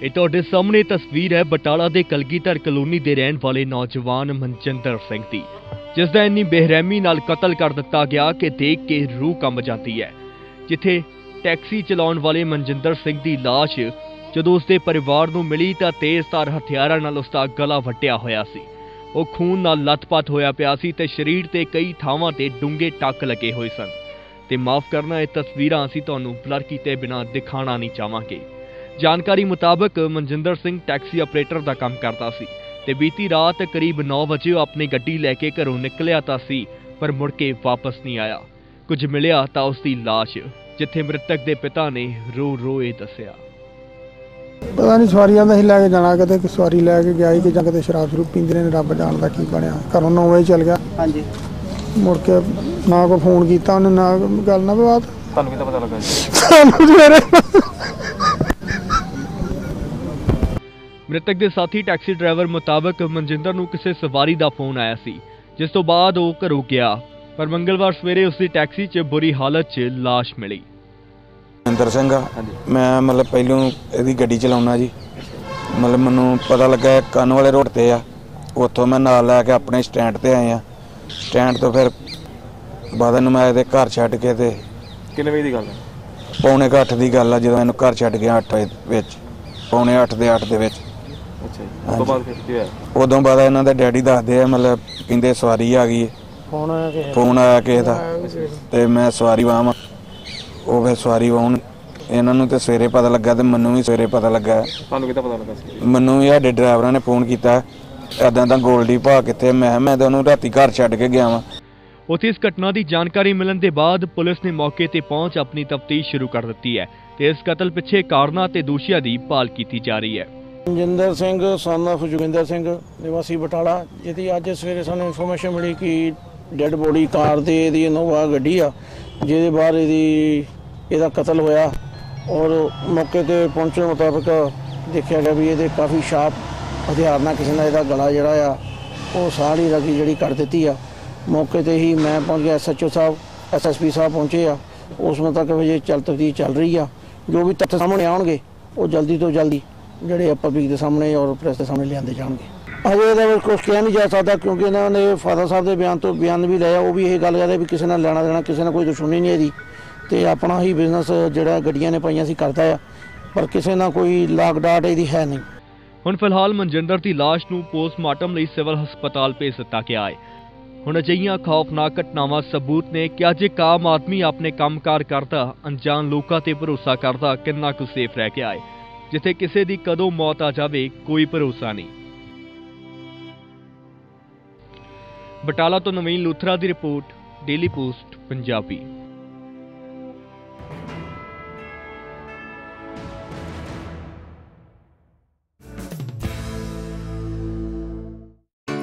ਇਹ ਤੁਹਾਡੇ ਸਾਹਮਣੇ ਤਸਵੀਰ ਹੈ ਬਟਾਲਾ ਦੇ ਕਲਗੀਧਰ ਕਲੋਨੀ ਦੇ ਰਹਿਣ ਵਾਲੇ ਨੌਜਵਾਨ ਮਨਜਿੰਦਰ ਸਿੰਘ ਦੀ, ਜਿਸ ਦਾ ਇੰਨੀ ਬੇਰਹਿਮੀ ਨਾਲ ਕਤਲ ਕਰ ਦਿੱਤਾ ਗਿਆ ਕਿ ਦੇਖ ਕੇ ਰੂਹ ਕੰਬ ਜਾਂਦੀ ਹੈ, ਜਿੱਥੇ ਟੈਕਸੀ ਚਲਾਉਣ ਵਾਲੇ ਮਨਜਿੰਦਰ ਸਿੰਘ ਦੀ ਲਾਸ਼ ਜਦੋਂ ਉਸਦੇ ਪਰਿਵਾਰ ਨੂੰ ਮਿਲੀ ਤਾਂ ਤੇਜ਼ਧਾਰ ਹਥਿਆਰਾਂ ਨਾਲ ਉਸਦਾ ਗਲਾ ਵੱਟਿਆ ਹੋਇਆ ਸੀ। ਉਹ ਖੂਨ ਨਾਲ ਲੱਥਪੱਥ ਹੋਇਆ ਪਿਆ ਸੀ ਤੇ ਸਰੀਰ ਤੇ ਕਈ ਥਾਵਾਂ ਤੇ ਡੂੰਘੇ ਟੱਕ ਲੱਗੇ ਹੋਏ ਸਨ। ਤੇ ਮਾਫ ਕਰਨਾ, ਇਹ ਤਸਵੀਰਾਂ ਅਸੀਂ ਤੁਹਾਨੂੰ ਬਲਰ ਕੀਤੇ ਬਿਨਾਂ ਦਿਖਾਣਾ ਨਹੀਂ ਚਾਹਾਂਗੇ। ਜਾਣਕਾਰੀ ਮੁਤਾਬਕ ਮਨਜਿੰਦਰ ਸਿੰਘ ਟੈਕਸੀ ਆਪਰੇਟਰ ਦਾ ਕੰਮ ਕਰਦਾ ਸੀ ਤੇ ਬੀਤੀ ਰਾਤ ਕਰੀਬ 9 ਵਜੇ ਉਹ ਆਪਣੀ ਗੱਡੀ ਲੈ ਕੇ ਘਰੋਂ ਨਿਕਲਿਆ ਤਾਂ ਸੀ ਪਰ ਮੁੜ ਕੇ ਵਾਪਸ ਨਹੀਂ ਆਇਆ। ਕੁਝ ਮਿਲਿਆ ਤਾਂ ਉਸ ਦੀ ਲਾਸ਼ ਜਿੱਥੇ ਮ੍ਰਿਤਕ ਦੇ ਪਿਤਾ ਨੇ ਰੋ ਰੋ ਇਹ ਦੱਸਿਆ। ਪਤਾ ਨਹੀਂ ਸਵਾਰੀਆਂ ਦਾ ਹੀ ਲੈ ਕੇ ਜਾਣਾ ਕਿਤੇ ਕਿ ਸਵਾਰੀ ਲੈ ਕੇ ਗਿਆ ਸੀ ਕਿ ਜਾਂ ਕਿਤੇ ਸ਼ਰਾਬ ਸ਼ਰੂਬ ਪੀਂਦੇ ਨੇ ਰੱਬ ਜਾਣਦਾ ਕੀ ਬਣਿਆ। ਘਰੋਂ 9 ਵਜੇ ਚਲ ਗਿਆ। ਹਾਂਜੀ। ਮੁੜ ਕੇ ਨਾ ਕੋਈ ਫੋਨ ਕੀਤਾ ਉਹਨੇ ਨਾ ਗੱਲ ਨਾ ਬਾਤ। ਤੁਹਾਨੂੰ ਕਿੱਦਾਂ ਪਤਾ ਲੱਗਾ ਜੀ? ਸਾਨੂੰ ਸਵੇਰੇ ਮ੍ਰਿਤਕ ਦੇ ਸਾਥੀ ਟੈਕਸੀ ਡਰਾਈਵਰ ਮੁਤਾਬਕ ਮਨਜਿੰਦਰ ਨੂੰ ਕਿਸੇ ਸਵਾਰੀ ਦਾ ਫੋਨ ਆਇਆ ਸੀ ਜਿਸ ਤੋਂ ਬਾਅਦ ਉਹ ਘਰੋਂ ਗਿਆ ਪਰ ਮੰਗਲਵਾਰ ਸਵੇਰੇ ਉਸ ਦੀ ਟੈਕਸੀ 'ਚ ਬੁਰੀ ਹਾਲਤ 'ਚ ਲਾਸ਼ ਮਿਲੀ। ਇੰਦਰ ਸਿੰਘ। ਮੈਂ ਮਤਲਬ ਪਹਿਲੋਂ ਇਹਦੀ ਗੱਡੀ ਚਲਾਉਣਾ ਜੀ। ਮਤਲਬ ਮੈਨੂੰ ਪਤਾ ਲੱਗਾ ਕੰਨ ਵਾਲੇ ਰੋਡ ਤੇ ਆ। ਉੱਥੋਂ ਮੈਂ ਨਾਲ ਲੈ ਕੇ ਆਪਣੇ ਸਟੈਂਡ ਤੇ ਆਏ ਆ। ਸਟੈਂਡ ਤੋਂ ਫਿਰ ਬਾਅਦ ਨੂੰ ਮੈਂ ਇਹਦੇ ਘਰ ਛੱਡ ਕੇ ਤੇ ਕਿੰਨੇ ਵਜੇ ਦੀ ਗੱਲ ਹੈ? ਪੌਣੇ ਕੁ ਅੱਠ ਦੀ ਗੱਲ ਆ ਜਦੋਂ ਇਹਨੂੰ ਘਰ ਛੱਡ ਗਿਆ 8 ਵਿੱਚ। ਪੌਣੇ 8 ਦੇ 8 ਦੇ ਵਿੱਚ। ਅੱਛਾ ਜੀ। ਉਸ ਤੋਂ ਬਾਅਦ ਫਿਰ ਕੀ ਹੋਇਆ? ਉਦੋਂ ਬਾਅਦ ਇਹਨਾਂ ਦੇ ਡੈਡੀ ਦੱਸਦੇ ਆ ਮਤਲਬ ਕਹਿੰਦੇ ਸਵਾਰੀ ਆ ਗਈ ਹੈ। ਫੋਨ ਆਇਆ ਕਿ ਫੋਨ ਆਇਆ ਕਿਸੇ ਦਾ। ਤੇ ਮੈਂ ਸਵਾਰੀ ਵਾਂ ਉਹ ਫਿਰ ਸਵਾਰੀ ਵਾਉਣ ਇਹਨਾਂ ਨੂੰ ਤੇ ਸਵੇਰੇ ਪਤਾ ਲੱਗਾ ਤੇ ਮੈਨੂੰ ਵੀ ਸਵੇਰੇ ਪਤਾ ਲੱਗਾ। ਤੁਹਾਨੂੰ ਕਿੱਦਾਂ ਪਤਾ ਲੱਗਾ ਸੀ? ਮੈਨੂੰ ਵੀ ਸਾਡੇ ਡਰਾਈਵਰਾਂ ਨੇ ਫੋਨ ਕੀਤਾ ਐਦਾਂ ਤਾਂ ਗੋਲਡੀ ਭਾ ਕਿੱਥੇ ਮੈਂ ਕਿਹਾ ਮੈਂ ਤਾਂ ਉਹਨੂੰ ਰਾਤੀ ਘਰ ਛੱਡ ਕੇ ਗਿਆ ਵਾਂ। ਉੱਥੇ ਇਸ ਘਟਨਾ ਦੀ ਜਾਣਕਾਰੀ ਮਿਲਣ ਦੇ ਬਾਅਦ ਪੁਲਿਸ ਨੇ ਮੌਕੇ ਤੇ ਪਹੁੰਚ ਆਪਣੀ ਤਫਤੀਸ਼ ਸ਼ੁਰੂ ਕਰ ਦਿੱਤੀ ਹੈ ਤੇ ਇਸ ਕਤਲ ਪਿੱਛੇ ਕਾਰਨਾਂ ਤੇ ਦੋਸ਼ੀਆਂ ਦੀ ਭਾਲ ਕੀਤੀ ਜਾ ਰਹੀ ਹੈ। ਮਨਜਿੰਦਰ ਸਿੰਘ ਸਨ of ਜੋਗਿੰਦਰ ਸਿੰਘ, ਨਿਵਾਸੀ ਬਟਾਲਾ, ਜਿਹਦੀ ਅੱਜ ਸਵੇਰੇ ਸਾਨੂੰ ਇਨਫੋਰਮੇਸ਼ਨ ਮਿਲੀ ਕਿ ਡੈੱਡ ਬੋਡੀ ਕਾਰ ਤੇ ਇਹਦੀ ਇਨੋਵਾ ਗੱਡੀ ਆ, ਜਿਹਦੇ ਬਾਹਰ ਇਹਦੀ, ਇਹਦਾ ਕਤਲ ਹੋਇਆ। ਔਰ ਮੌਕੇ ਤੇ ਪਹੁੰਚਣ ਮੁਤਾਬਕ ਦੇਖਿਆ ਗਿਆ ਵੀ ਇਹਦੇ ਕਾਫੀ ਸ਼ਾਰਪ ਹਥਿਆਰ ਨਾਲ ਕਿਸੇ ਨੇ ਇਹਦਾ ਗਲਾ ਜਿਹੜਾ ਆ, ਉਹ ਸਾਰੀ ਰਗੀ ਜਿਹੜੀ ਕਰ ਦਿੱਤੀ ਆ। ਮੌਕੇ ਤੇ ਹੀ ਮੈਂ ਪਹੁੰਚ ਗਿਆ ਐਸਐਚਓ ਸਾਹਿਬ ਐਸਐਸਪੀ ਸਾਹਿਬ ਪਹੁੰਚੇ ਆ। ਉਸ ਨੂੰ ਤੱਕ ਵਜੇ ਚੱਲ ਤਫਤੀਸ਼ ਚੱਲ ਰਹੀ ਆ। ਜੋ ਵੀ ਤੱਥ ਸਾਹਮਣੇ ਆਉਣਗੇ, ਉਹ ਜਲਦੀ ਤੋਂ ਜਲਦੀ ਜਿਹੜੇ ਪਬਲਿਕ ਦੇ ਸਾਹਮਣੇ ਔਰ ਪ੍ਰੈਸ ਦੇ ਸਾਹਮਣੇ ਲਿਆਂਦੇ ਜਾਣਗੇ। ਅਜੇ ਇਹਦਾ ਕੁਝ ਕਿਹਾ ਨਹੀਂ ਜਾ ਸਕਦਾ ਕਿਉਂਕਿ ਇਹਨਾਂ ਨੇ ਫਾਦਰ ਸਾਹਿਬ ਦੇ ਬਿਆਨ ਤੋਂ ਬਿਆਨ ਵੀ ਲਿਆ, ਉਹ ਵੀ ਇਹ ਗੱਲ ਕਰਦੇ ਵੀ ਕਿਸੇ ਨਾਲ ਲੈਣਾ ਦੇਣਾ, ਕਿਸੇ ਨਾਲ ਕੋਈ ਦੁਸ਼ਮਣੀ ਨਹੀਂ ਇਹਦੀ। ਤੇ ਆਪਣਾ ਹੀ ਬਿਜ਼ਨਸ ਜਿਹੜਾ ਗੱਡੀਆਂ ਨੇ ਪਾਈਆਂ ਸੀ ਕਰਦਾ ਆ, ਪਰ ਕਿਸੇ ਨਾਲ ਕੋਈ ਲਾਗ ਡਾਟ ਇਹਦੀ ਹੈ ਨਹੀਂ। ਹੁਣ ਫਿਲਹਾਲ ਮਨਜਿੰਦਰ ਦੀ ਲਾਸ਼ ਨੂੰ ਪੋਸਟਮਾਰਟਮ ਲਈ ਸਿਵਲ ਹਸਪਤਾਲ ਭੇਜ ਦਿੱਤਾ ਗਿਆ ਹੈ। ਹੁਣ ਅਜਿਹੀਆਂ ਖੌਫਨਾਕ ਘਟਨਾਵਾਂ ਸਬੂਤ ਨੇ ਕਿ ਅੱਜ ਇੱਕ ਆਮ ਆਦਮੀ ਆਪਣੇ ਕੰਮਕਾਰ ਕਰਦਾ, ਅਣਜਾਣ ਲੋਕਾਂ ਤੇ ਭਰੋਸਾ ਕਰਦਾ, ਕਿੰਨਾ ਕੁ ਸੇਫ ਰਹਿ ਗਿਆ ਹੈ। ਜਿੱਥੇ ਕਿਸੇ ਦੀ ਕਦੋਂ ਮੌਤ ਆ ਜਾਵੇ, ਕੋਈ ਭਰੋਸਾ ਨਹੀਂ। ਬਟਾਲਾ ਤੋਂ ਨਵੀਨ ਲੂਥਰਾ ਦੀ ਰਿਪੋਰਟ, ਡੇਲੀ ਪੋਸਟ, ਪੰਜਾਬੀ।